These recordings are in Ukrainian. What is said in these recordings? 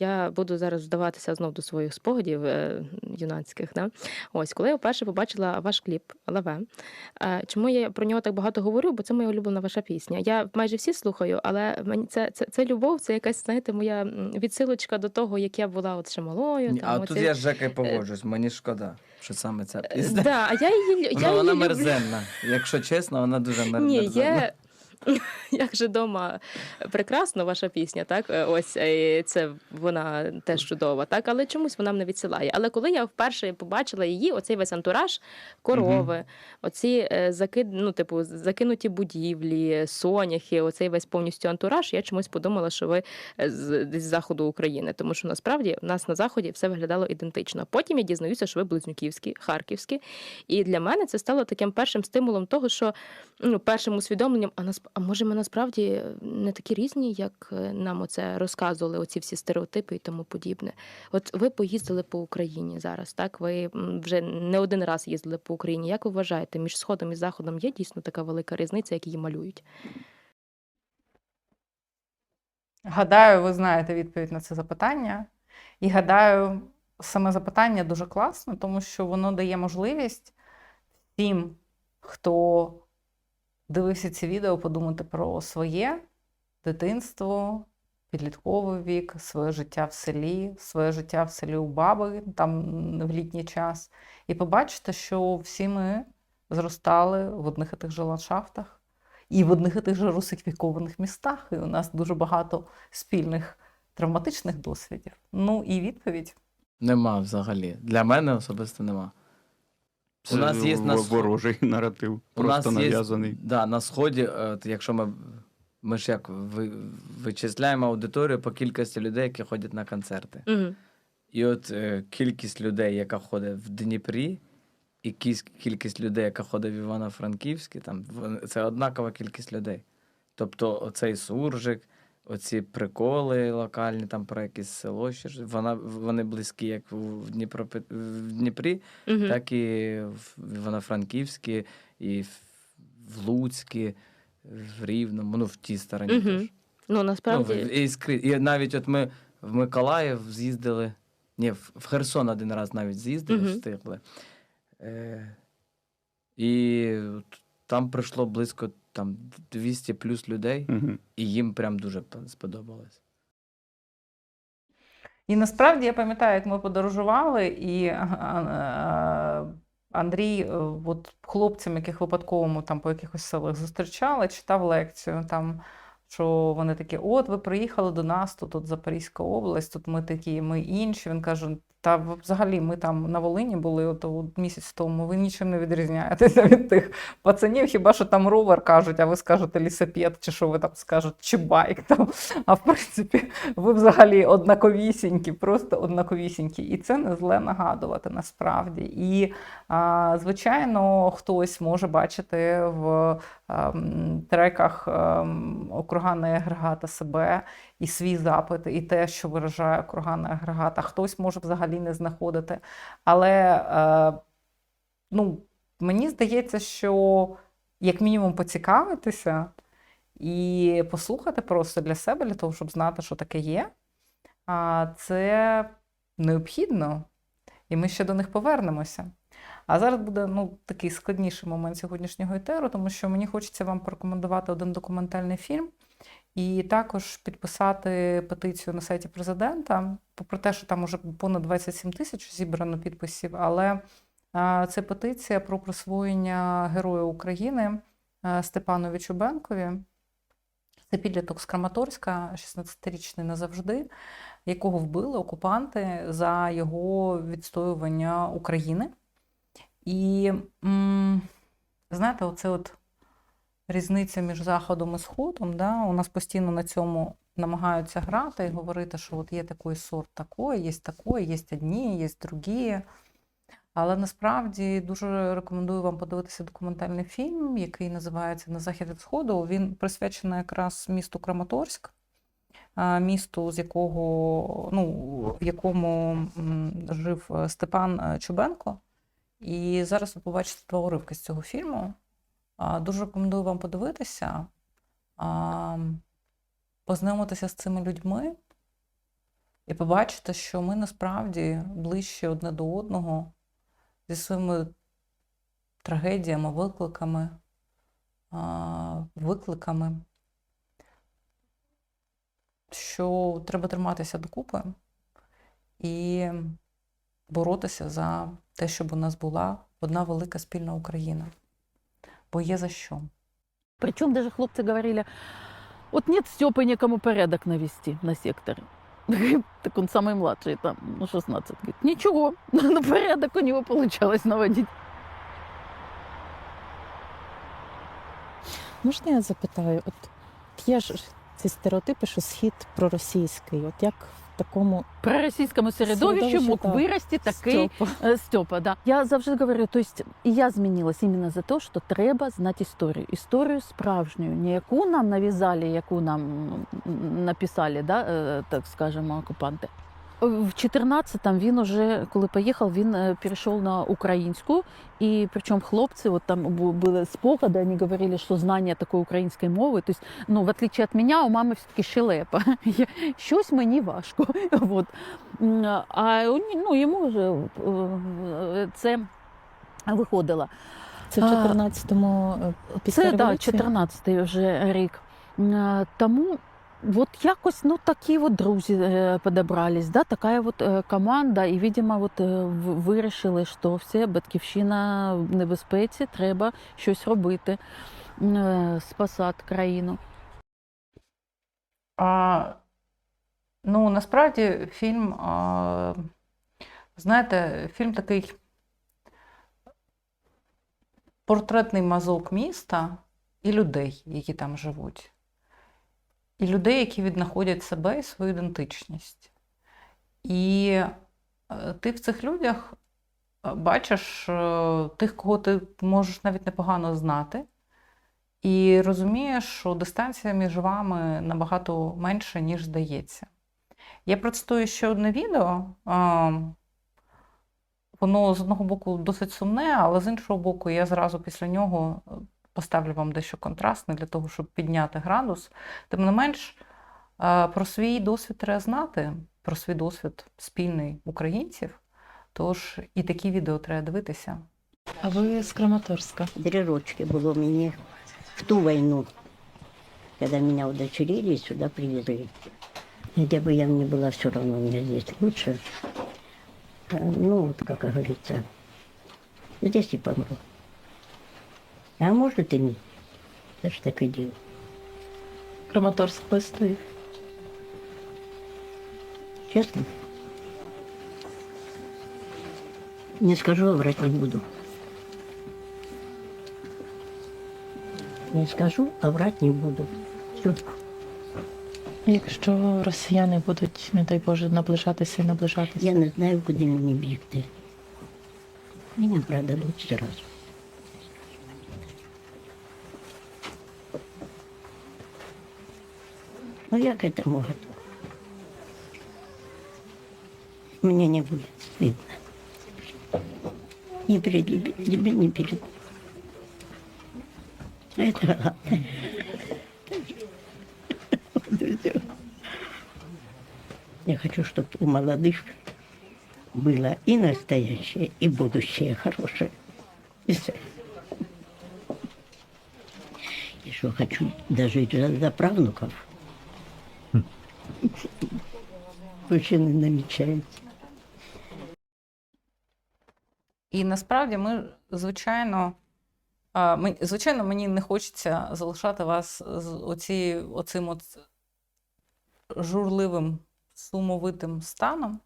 Я буду зараз вдаватися знов до своїх спогадів е, юнацьких. Да? Ось, коли я вперше побачила ваш кліп Лаве. Е, чому я про нього так багато говорю? Бо це моя улюблена ваша пісня. Я майже всі слухаю, але мені це, це, це любов, це якась, знаєте, моя відсилочка до того, як я була от ще малою. Ні, Там, А оці- тут я з Жекою погоджуюсь, мені шкода, що саме ця Е, пісня. Да, а я її, лю- Ну, я вона її люблю. мерзенна. Якщо чесно, вона дуже мер... Ні, мерзенна. є. Як же дома прекрасно ваша пісня, так? Е, Ось е, це вона теж чудова, так, але чомусь вона мене відсилає. Але коли я вперше побачила її, оцей весь антураж, корови, оці е, закид, ну, типу, закинуті будівлі, соняхи, оцей весь повністю антураж, я чомусь подумала, що ви з з заходу України, тому що насправді в нас на заході все виглядало ідентично. Потім я дізнаюся, що ви близнюківські, харківські. І для мене це стало таким першим стимулом того, що ну, першим усвідомленням, а нас, а може ми насправді не такі різні, як е, нам оце розказували, оці всі стереотипи і тому подібне. От ви поїздили по Україні зараз, так? Ви вже не один раз їздили по Україні. Як ви вважаєте, між Сходом і Заходом є дійсно така велика різниця, як її малюють? Гадаю, ви знаєте відповідь на це запитання. І гадаю, саме запитання дуже класно, тому що воно дає можливість всім, хто дивився ці відео, подумати про своє дитинство, підлітковий вік, своє життя в селі, своє життя в селі у баби там в літній час, і побачити, що всі ми зростали в одних і тих же ландшафтах і в одних і тих же русифікованих містах. І у нас дуже багато спільних травматичних досвідів. Ну і відповідь. Нема взагалі. Для мене особисто нема. Це У нас є на в- ворожий наратив, У просто нас є, нав'язаний. да, на сході, е, от якщо ми, ми ж як ви, вичисляємо аудиторію по кількості людей, які ходять на концерти. Угу. І от е, кількість людей, яка ходить в Дніпрі, і кількість людей, яка ходить в Івано-Франківській, там це однакова кількість людей. Тобто, оцей суржик, оці приколи локальні, там про якесь село, ще ж, вона, вони близькі як в, Дніпро, в Дніпрі, Угу. так і в Івано-Франківській, і в, Луцькі, в Рівному, ну в тій стороні Мгм. теж. Ну, Ну, насправді. в- і, і навіть от ми в Миколаїв з'їздили. Ні, в Херсон один раз навіть з'їздили, встигли. Е, і от там прийшло близько там, 200 плюс людей, Мгм. і їм прям дуже сподобалось. І насправді я пам'ятаю, як ми подорожували, і Андрій, е, от хлопцям, яких випадково ми там по якихось селах зустрічали, читав лекцію там. Що вони такі, от ви приїхали до нас, тут от Запорізька область, тут ми такі, ми інші. Він каже: та взагалі ми там на Волині були от, місяць тому, ви нічим не відрізняєтеся від тих пацанів, хіба що там ровер кажуть, а ви скажете лісопед, чи що ви там скажете, чи байк там. А в принципі, ви взагалі однаковісінькі, просто однаковісінькі. І це не зле нагадувати насправді. І, а, звичайно, хтось може бачити в ем, треках ем, округанної агрегата себе і свій запит, і те, що виражає округанний агрегат, а хтось може взагалі не знаходити. Але е, ну, мені здається, що як мінімум поцікавитися і послухати просто для себе, для того, щоб знати, що таке є, це необхідно, і ми ще до них повернемося. А зараз буде ну, такий складніший момент сьогоднішнього етеру, тому що мені хочеться вам порекомендувати один документальний фільм і також підписати петицію на сайті президента, попри те, що там уже понад 27 тисяч зібрано підписів, але це петиція про присвоєння Героя України а, Степановичу Бенкові. Це підліток з Краматорська, 16-річний назавжди, якого вбили окупанти за його відстоювання України. І знаєте, оце от різниця між Заходом і Сходом, да, у нас постійно на цьому намагаються грати і говорити, що от є такий сорт такої, є такої, є одні, є другі. Але насправді дуже рекомендую вам подивитися документальний фільм, який називається На захід від Сходу. Він присвячений якраз місту Краматорськ, місту, з якого, ну, в якому жив е, Степан е, Чубенко. І зараз ви побачите два уривки з цього фільму. Дуже рекомендую вам подивитися, познайомитися з цими людьми, і побачити, що ми насправді ближче одне до одного зі своїми трагедіями, викликами, викликами, що треба триматися докупи і боротися за те, щоб у нас була одна велика спільна Україна Бо є за що. Причем даже хлопцы говорили, вот нет Степы некому порядок навести на секторе. Так он самый младший, там, ну, 16. Говорит, ничего, ну, порядок у него получалось наводить. Можна я запитаю? От є ж ці стереотипи, що схід проросійський. От як в такому проросійському середовищу мог так. вирости такий? Э, Степа, да. Я завжди говорю, то есть і я змінилась іменно за те, що треба знати історію. Історію справжню, не яку нам нав'язали, яку нам написали, да, е, так скажемо, окупанти. В 14-му він уже, коли поїхав, він е, перейшов на українську. І причому хлопці, от там були спогади, вони говорили, що знання такої української мови, тобто, ну, в отличие від мене, у мами все-таки щелепа. Щось мені важко. От. А ну, йому вже е, це виходило. Це в А, 14-му е, після Це революції? 14-й вже рік. Тому от якось ну, такі от друзі е, подобрались, да, така от е, команда, і, видимо, от, е, вирішили, що все, батьківщина в небезпеці, треба щось робити, спасати країну. А, ну, насправді фільм, а, знаєте, фільм такий портретний мазок міста і людей, які там живуть. І людей, які віднаходять себе і свою ідентичність. І е, ти в цих людях е, бачиш е, тих, кого ти можеш навіть непогано знати. І розумієш, що дистанція між вами набагато менша, ніж здається. Я процитую ще одне відео. Воно з одного боку досить сумне, але з іншого боку, я зразу після нього поставлю вам дещо контрастне для того, щоб підняти градус. Тим не менш, е, про свій досвід треба знати, про свій досвід спільний українців. Тож і такі відео треба дивитися. А ви з Краматорська? Три рочки было мне в ту войну, когда меня удочерили и сюда привезли. Где бы я ни была, все равно мне здесь лучше. Э, Ну, вот, как говорится, здесь и помру. А может и нет. Я ж так и делаю. Краматорськ вистоїв. Честно. Не скажу, а врать не буду. Не скажу, а врать не буду. Все. Якщо росіяни будуть, не дай Боже, наближатися і наближатися. Я не знаю, куди мені бігти. Мені правда лучше раз. Ну, я к этому готова. Мне не будет стыдно. Ни перед тебе, ни перед... Это главное. Я хочу, чтобы у молодых было и настоящее, и будущее хорошее. И. И что хочу дожить до, до правнуков. Мужчины намечается. І насправді ми, звичайно, звичайно, мені не хочеться залишати вас з оці, оцим от журливим, сумовитим станом.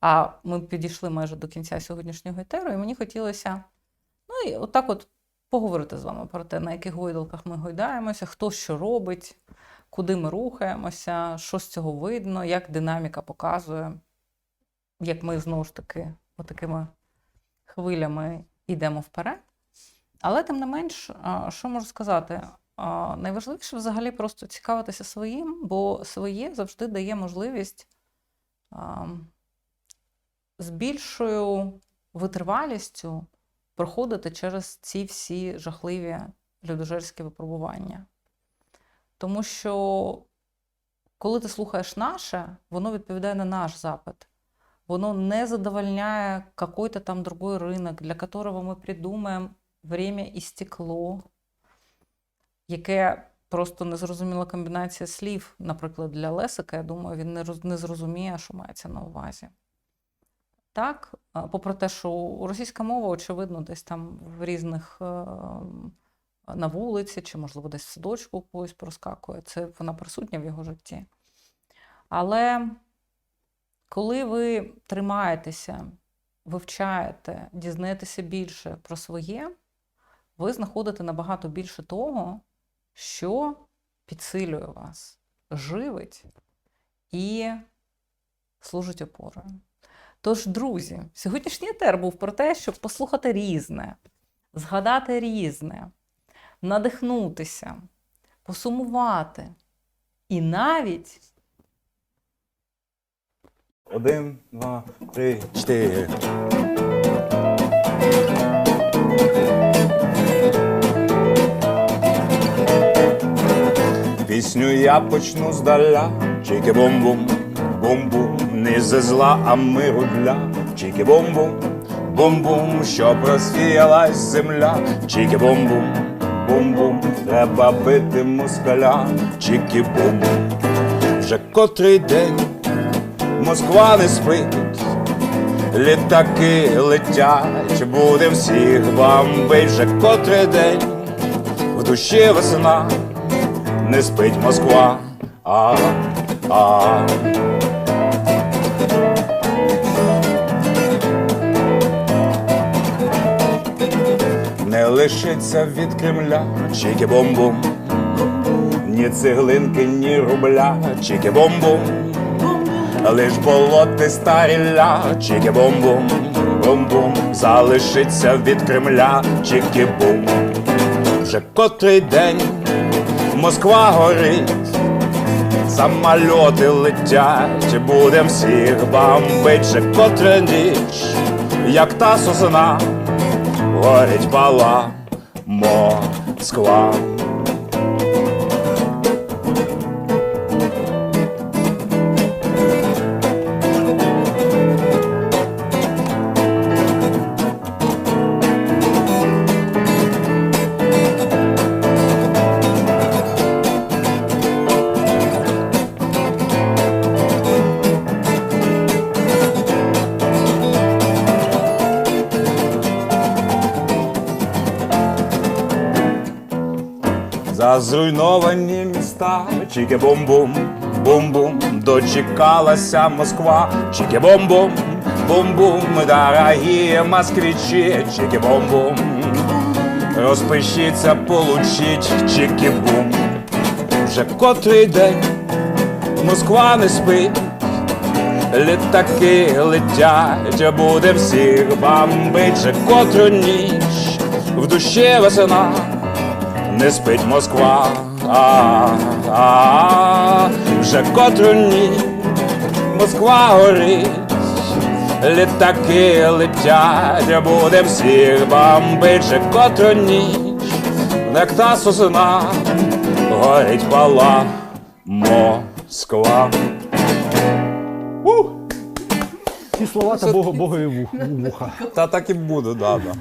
А ми підійшли майже до кінця сьогоднішнього етеру, і мені хотілося ну, і отак от поговорити з вами про те, на яких гойдалках ми гойдаємося, хто що робить, куди ми рухаємося, що з цього видно, як динаміка показує, як ми знову ж таки отакими хвилями йдемо вперед. Але тим не менш, що можу сказати? Найважливіше взагалі просто цікавитися своїм, бо своє завжди дає можливість з більшою витривалістю проходити через ці всі жахливі людожерські випробування. Тому що коли ти слухаєш наше, воно відповідає на наш запит. Воно не задовольняє какой-то там другой ринок, для которого ми придумаємо время і стекло, яке просто незрозуміла комбінація слів, наприклад, для Лесика, я думаю, він не, роз- не зрозуміє, що мається на увазі. Так, попри те, що російська мова, очевидно, десь там в різних е, на вулиці, чи, можливо, десь в садочку когось проскакує, це вона присутня в його житті. Але коли ви тримаєтеся, вивчаєте, дізнаєтеся більше про своє, ви знаходите набагато більше того, що підсилює вас, живить і служить опорою. Тож, друзі, сьогоднішній етер був про те, щоб послухати різне, згадати різне, надихнутися, посумувати. І навіть Один, два, три, чотири. Пісню я почну здаля, чики бум-бум, бум-бум, не зі зла, а миру для. Чики бум-бум, бум-бум, щоб розсіялась земля, чики бум-бум, бум-бум, треба бити москаля, чики бум-бум, вже котрий день. Москва не спить, літаки летять, будем всіх бомбить вже котрий день, в душі весна, не спить Москва, а, а. Лишиться від Кремля. Чики-бом-бум, ні цеглинки, ні рубля, чики-бом-бум. Лиш болоти старі ля, чики-бум-бум, бум-бум, залишиться від Кремля, чики-бум. Вже котрий день Москва горить, самольоти летять, будем всіх бомбить, вже котра ніч, як та сосна, горить пала Москва. Зруйновані міста, чики-бум-бум, бум-бум, дочекалася Москва, чики-бум-бум, бум-бум, дорогі москвичі, чики-бум-бум, розпишіться, получить, чики-бум. Вже котрий день Москва не спить, літаки летять, буде всіх бомбить, вже котру ніч, в душі весна не спить Москва, а, а, вже котру ніч Москва горить, літаки летять, буде всіх бомбить, вже котру ніч, як та сосна, горить пала Москва. Ці слова та Бога, Богові вуха. Та так і буде, да, да.